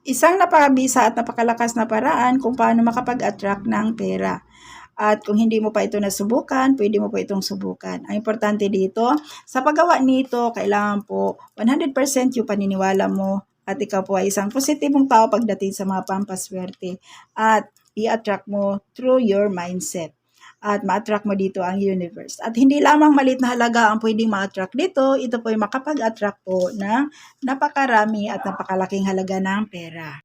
Isang napakabisa at napakalakas na paraan kung paano makapag-attract ng pera. At kung hindi mo pa ito nasubukan, pwede mo pa itong subukan. Ang importante dito, sa paggawa nito, kailangan po 100% yung paniniwala mo at ikaw po ay isang positibong tao pagdating sa mga pampaswerte at i-attract mo through your mindset at ma-attract mo dito ang universe. At hindi lamang malit na halaga ang pwedeng ma-attract dito, ito po ay makapag-attract po ng napakarami at napakalaking halaga ng pera.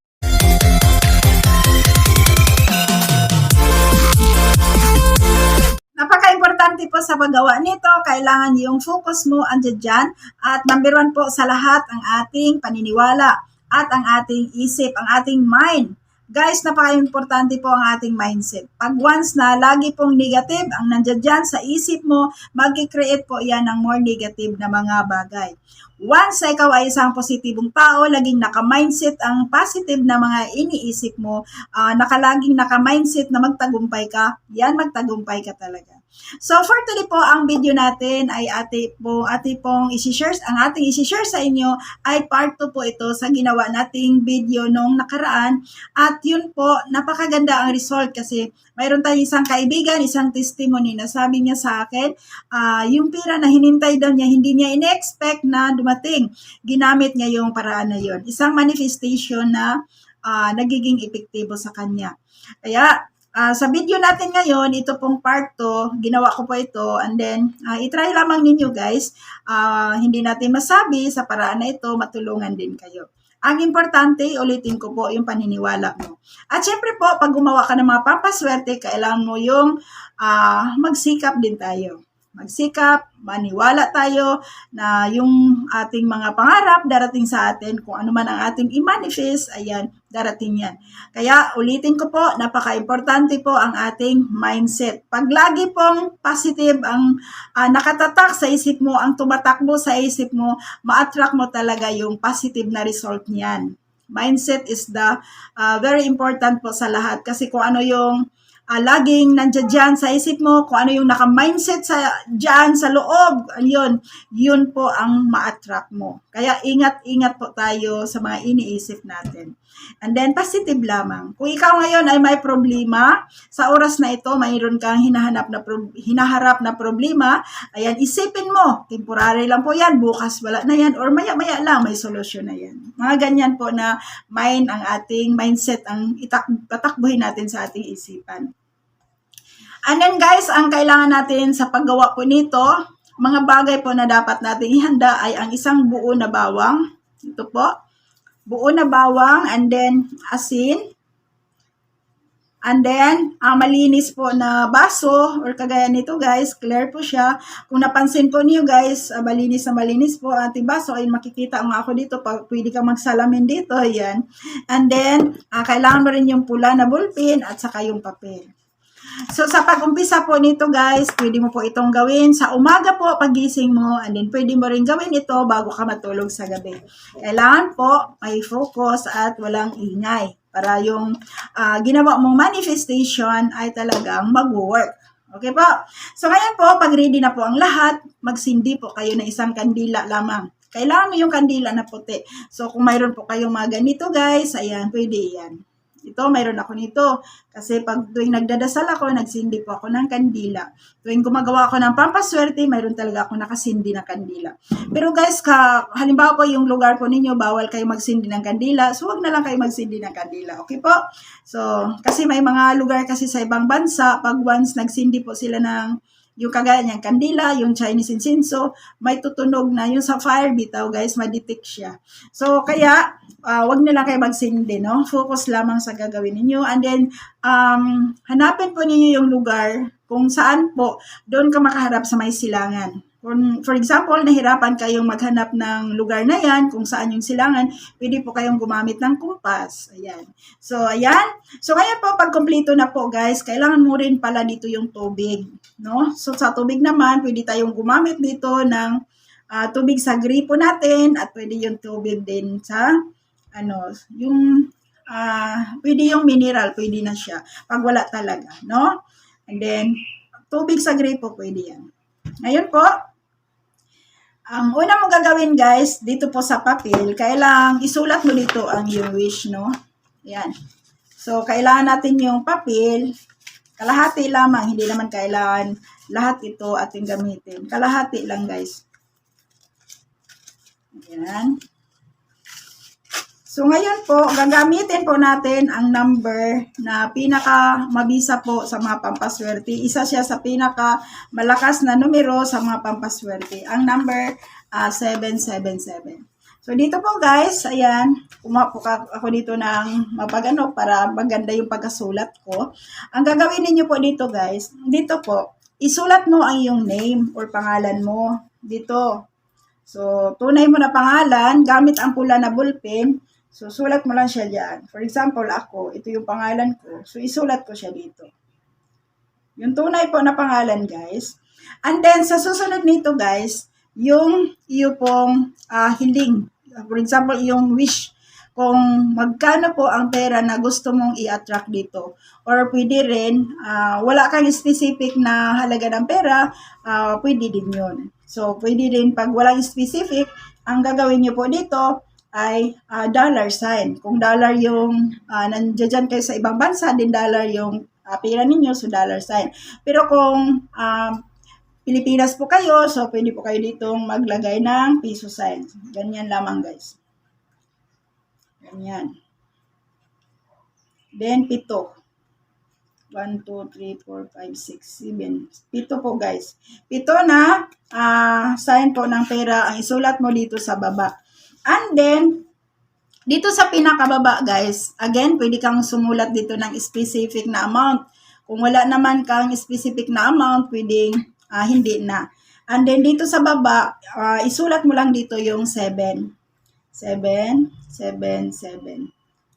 Napaka-importante po sa paggawa nito, kailangan yung focus mo andyan dyan. At number one po sa lahat, ang ating paniniwala at ang ating isip, ang ating mind. Guys, napaka-importante po ang ating mindset. Pag once na lagi pong negative ang nandyan dyan sa isip mo, mag-create po yan ng more negative na mga bagay. Once na ikaw ay isang positibong tao, laging naka-mindset ang positive na mga iniisip mo, uh, nakalaging naka-mindset na magtagumpay ka, yan magtagumpay ka talaga. So for today po, ang video natin ay ate po, ate pong isi-share, ang ating isi-share sa inyo ay part 2 po ito sa ginawa nating video nung nakaraan. At yun po, napakaganda ang result kasi mayroon tayong isang kaibigan, isang testimony na sabi niya sa akin, uh, yung pera na hinintay daw niya, hindi niya in-expect na dumating. Ginamit niya yung paraan na yun. Isang manifestation na uh, nagiging epektibo sa kanya. Kaya Uh, sa video natin ngayon, ito pong part 2, ginawa ko po ito, and then, uh, itry lamang ninyo guys, uh, hindi natin masabi sa paraan na ito, matulungan din kayo. Ang importante, ulitin ko po, yung paniniwala mo. At syempre po, pag gumawa ka ng mga papaswerte, kailangan mo yung uh, magsikap din tayo magsikap, maniwala tayo na yung ating mga pangarap darating sa atin, kung ano man ang ating i-manifest, ayan, darating yan. Kaya ulitin ko po, napaka-importante po ang ating mindset. Pag lagi pong positive ang uh, nakatatak sa isip mo, ang tumatakbo sa isip mo, ma-attract mo talaga yung positive na result niyan. Mindset is the uh, very important po sa lahat kasi kung ano yung uh, laging nandiyan dyan sa isip mo, kung ano yung naka-mindset sa, dyan sa loob, yun, yun po ang ma-attract mo. Kaya ingat-ingat po tayo sa mga iniisip natin. And then, positive lamang. Kung ikaw ngayon ay may problema, sa oras na ito, mayroon kang hinahanap na pro- hinaharap na problema, ayan, isipin mo, temporary lang po yan, bukas wala na yan, or maya-maya lang, may solusyon na yan. Mga ganyan po na mind ang ating mindset, ang itak- tatakbuhin natin sa ating isipan. And then guys, ang kailangan natin sa paggawa po nito, mga bagay po na dapat natin ihanda ay ang isang buo na bawang. Ito po. Buo na bawang and then asin. And then, ang malinis po na baso or kagaya nito guys, clear po siya. Kung napansin po niyo guys, uh, malinis na malinis po ang ating baso. Ayun, makikita ang ako dito. Pwede kang magsalamin dito. Ayan. And then, uh, kailangan mo rin yung pula na ballpen at saka yung papel. So, sa pag-umpisa po nito guys, pwede mo po itong gawin sa umaga po pagising mo and then pwede mo rin gawin ito bago ka matulog sa gabi. Kailangan po may focus at walang ingay para yung uh, ginawa mong manifestation ay talagang mag-work. Okay po? So, ngayon po, pag ready na po ang lahat, magsindi po kayo ng isang kandila lamang. Kailangan mo yung kandila na puti. So, kung mayroon po kayong mga ganito guys, ayan, pwede yan. Ito, mayroon ako nito. Kasi pag tuwing nagdadasal ako, nagsindi po ako ng kandila. Tuwing gumagawa ako ng pampaswerte, mayroon talaga ako nakasindi na kandila. Pero guys, ka, halimbawa po yung lugar po ninyo, bawal kayo magsindi ng kandila. So, wag na lang kayo magsindi ng kandila. Okay po? So, kasi may mga lugar kasi sa ibang bansa, pag once nagsindi po sila ng yung kagaya niyang kandila, yung Chinese incenso, may tutunog na. Yung sa fire bitaw, guys, ma-detect siya. So, kaya, uh, wag na lang kayo magsindi, no? Focus lamang sa gagawin ninyo. And then, um, hanapin po ninyo yung lugar kung saan po, doon ka makaharap sa may silangan. For example, nahirapan kayong maghanap ng lugar na yan, kung saan yung silangan, pwede po kayong gumamit ng kumpas. Ayan. So, ayan. So, ngayon po, pag kumpleto na po, guys, kailangan mo rin pala dito yung tubig. No? So, sa tubig naman, pwede tayong gumamit dito ng uh, tubig sa gripo natin at pwede yung tubig din sa, ano, yung, uh, pwede yung mineral, pwede na siya. Pag wala talaga, no? And then, tubig sa gripo, pwede yan. Ngayon po, Ang una mo gagawin guys, dito po sa papel, kailangang isulat mo dito ang your wish, no? Yan. So, kailangan natin yung papel, kalahati lamang, hindi naman kailangan lahat ito ating gamitin. Kalahati lang guys. Yan. So, ngayon po, gagamitin po natin ang number na pinaka mabisa po sa mga pampaswerte. Isa siya sa pinaka malakas na numero sa mga pampaswerte. Ang number ah, 777. So, dito po guys, ayan, kumuha po ka- ako dito ng mapagano para maganda yung pagkasulat ko. Ang gagawin ninyo po dito guys, dito po, isulat mo ang iyong name or pangalan mo dito. So, tunay mo na pangalan, gamit ang pula na ballpen, so sulat mo lang siya dyan. For example, ako, ito yung pangalan ko, so isulat ko siya dito. Yung tunay po na pangalan, guys. And then, sa susunod nito, guys, yung iyo pong ah, hiling. For example, yung wish. Kung magkano po ang pera na gusto mong i-attract dito. Or pwede rin, ah, wala kang specific na halaga ng pera, ah, pwede din yun. So, pwede din pag walang specific, ang gagawin nyo po dito ay ah, dollar sign. Kung dollar yung uh, nandiyan kayo sa ibang bansa, din dollar yung ah, pera ninyo, so dollar sign. Pero kung um, Pilipinas po kayo, so pwede po kayo ditong maglagay ng piso sign. Ganyan lamang guys. Ganyan. Then, pito. 1, 2, 3, 4, 5, 6, 7. Pito po guys. Pito na ah, sign po ng pera ang isulat mo dito sa baba. And then, dito sa pinakababa guys, again, pwede kang sumulat dito ng specific na amount. Kung wala naman kang specific na amount, pwedeng ah, hindi na. And then dito sa baba, ah, isulat mo lang dito yung 7. 7, 7, 7.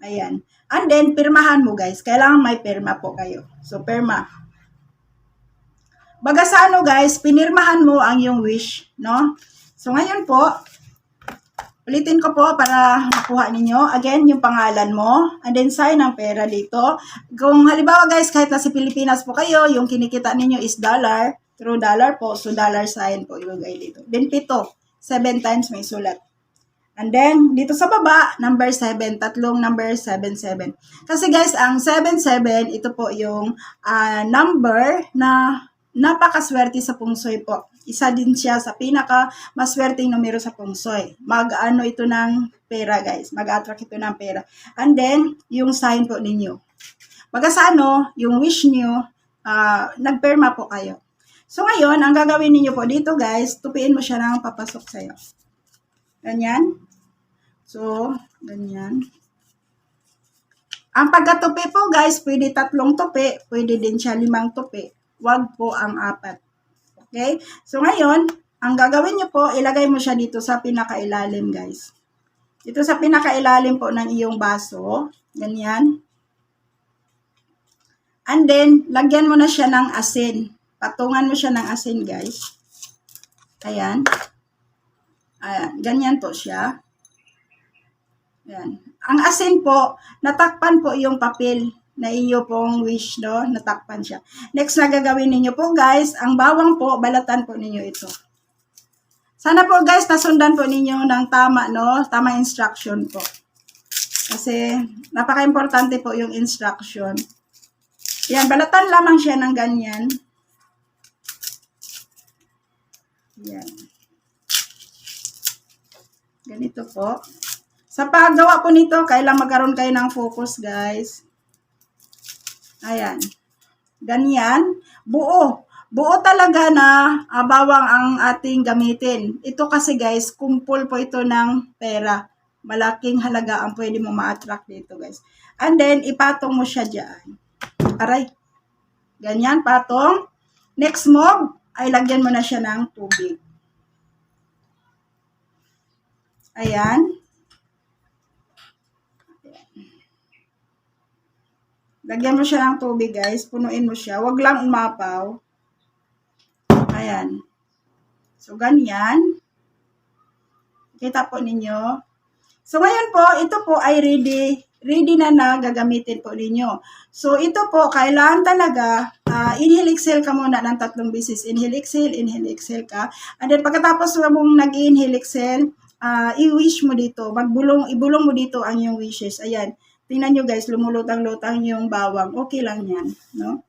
Ayan. And then, pirmahan mo guys. Kailangan may pirma po kayo. So, pirma. Baga sa ano guys, pinirmahan mo ang yung wish, no? So, ngayon po, ulitin ko po para makuha ninyo. Again, yung pangalan mo. And then, sign ng pera dito. Kung halimbawa guys, kahit nasa Pilipinas po kayo, yung kinikita ninyo is dollar. True dollar po. So, dollar sign po ilagay dito. Then, pito. Seven times may sulat. And then, dito sa baba, number 7, tatlong number 77. Kasi guys, ang 77, ito po yung ah, number na napakaswerte sa pungsoy po. Isa din siya sa pinaka maswerteng numero sa pungsoy. Mag-ano ito ng pera guys. Mag-attract ito ng pera. And then, yung sign po ninyo. Baga ano, yung wish nyo, ah, nagperma po kayo. So ngayon, ang gagawin ninyo po dito guys, tupiin mo siya ng papasok sa'yo. Ganyan. So, ganyan. Ang pagkatupi po guys, pwede tatlong tupi, pwede din siya limang tupi. Huwag po ang apat. Okay? So ngayon, ang gagawin nyo po, ilagay mo siya dito sa pinakailalim guys. Dito sa pinakailalim po ng iyong baso. Ganyan. And then, lagyan mo na siya ng asin. Patungan mo siya ng asin guys. Ayan. Ayan. Ganyan po siya. Yan. Ang asin po, natakpan po yung papel na iyo pong wish, no? Natakpan siya. Next na gagawin ninyo po, guys, ang bawang po, balatan po ninyo ito. Sana po, guys, nasundan po ninyo ng tama, no? Tama instruction po. Kasi, napaka-importante po yung instruction. Yan, balatan lamang siya ng ganyan. Yan. Ganito po. Sa paggawa po nito, kailang magkaroon kayo ng focus, guys. Ayan. Ganyan. Buo. Buo talaga na bawang ang ating gamitin. Ito kasi, guys, kumpul po ito ng pera. Malaking halaga ang pwede mo ma-attract dito, guys. And then, ipatong mo siya dyan. Aray. Ganyan, patong. Next mo, ay lagyan mo na siya ng tubig. Ayan. Lagyan mo siya ng tubig, guys. Punuin mo siya. Huwag lang umapaw. Ayan. So, ganyan. Kita po ninyo. So, ngayon po, ito po ay ready, ready na na gagamitin po ninyo. So ito po, kailangan talaga uh, inhale exhale ka muna ng tatlong beses. Inhale exhale, inhale exhale ka. And then pagkatapos mong nag-inhale exhale, uh, i-wish mo dito, magbulong, ibulong mo dito ang yung wishes. Ayan. Tingnan nyo guys, lumulutang-lutang yung bawang. Okay lang yan, no?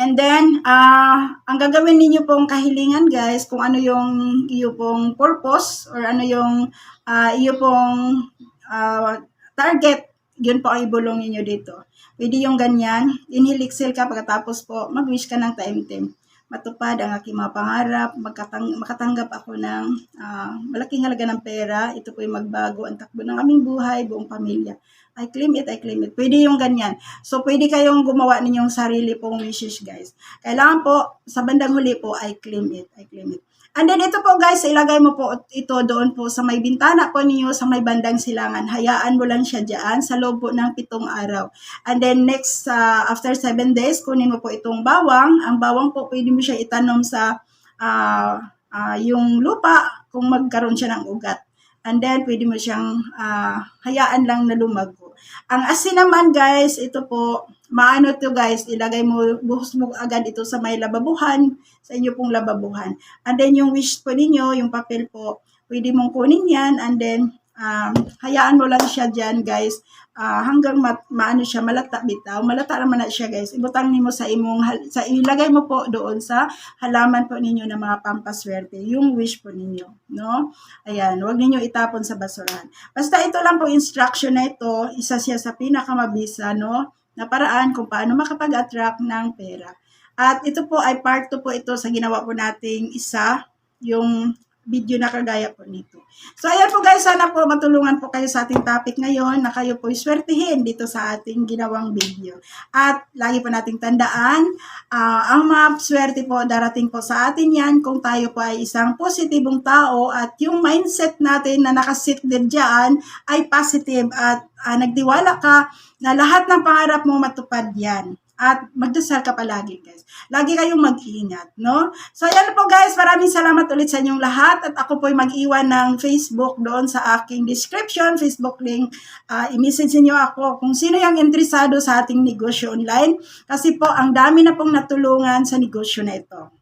And then, ah ang gagawin ninyo pong kahilingan guys, kung ano yung iyo pong purpose or ano yung ah iyo pong ah, target, yun po ang ibulong ninyo dito. Pwede yung ganyan, inhale exhale ka pagkatapos po, mag-wish ka ng time-time. Matupad ang aking mga pangarap, magkatang, makatanggap ako ng ah, malaking halaga ng pera, ito po yung magbago ang takbo ng aming buhay, buong pamilya. I claim it, I claim it. Pwede yung ganyan. So, pwede kayong gumawa ninyong sarili pong wishes, guys. Kailangan po, sa bandang huli po, I claim it, I claim it. And then, ito po, guys, ilagay mo po ito doon po sa may bintana po ninyo, sa may bandang silangan. Hayaan mo lang siya dyan sa loob po ng pitong araw. And then, next, uh, after seven days, kunin mo po itong bawang. Ang bawang po, pwede mo siya itanom sa uh, uh, yung lupa kung magkaroon siya ng ugat. And then, pwede mo siyang uh, hayaan lang na lumago. Ang asin naman, guys, ito po, maano to guys, ilagay mo, buhos mo agad ito sa may lababuhan, sa inyo pong lababuhan. And then, yung wish po ninyo, yung papel po, pwede mong kunin yan, and then, um, hayaan mo lang siya dyan, guys, uh, hanggang mat, maano siya, malata bitaw. Malata naman na siya, guys. Ibutang nimo sa imong, sa ilagay mo po doon sa halaman po ninyo ng mga pampaswerte, yung wish po ninyo, no? Ayan, huwag ninyo itapon sa basurahan. Basta ito lang po instruction na ito, isa siya sa pinakamabisa, no? Na paraan kung paano makapag-attract ng pera. At ito po ay part 2 po ito sa ginawa po nating isa, yung video na kagaya po nito. So, ayan po guys, sana po matulungan po kayo sa ating topic ngayon na kayo po iswertihin dito sa ating ginawang video. At lagi po nating tandaan, uh, ang mga swerte po darating po sa atin yan kung tayo po ay isang positibong tao at yung mindset natin na nakasit din dyan ay positive at uh, nagdiwala ka na lahat ng pangarap mo matupad yan at magdasal ka palagi, guys. Lagi kayong mag-iingat, no? So, ayan po, guys. Maraming salamat ulit sa inyong lahat. At ako po ay mag-iwan ng Facebook doon sa aking description, Facebook link. Uh, i-message niyo ako kung sino yung interesado sa ating negosyo online. Kasi po, ang dami na pong natulungan sa negosyo na ito.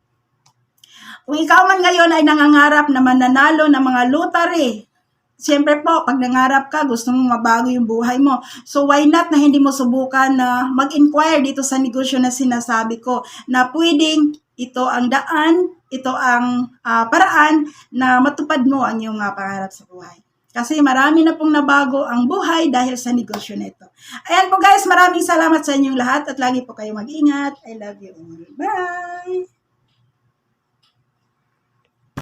Kung ikaw man ngayon ay nangangarap na mananalo ng mga lottery, Siyempre po, pag nangarap ka, gusto mong mabago yung buhay mo. So why not na hindi mo subukan na mag-inquire dito sa negosyo na sinasabi ko na pwedeng ito ang daan, ito ang uh, paraan na matupad mo ang iyong uh, pangarap sa buhay. Kasi marami na pong nabago ang buhay dahil sa negosyo nito. Ayan po guys, maraming salamat sa inyong lahat at lagi po kayo mag-ingat. I love you all. Bye!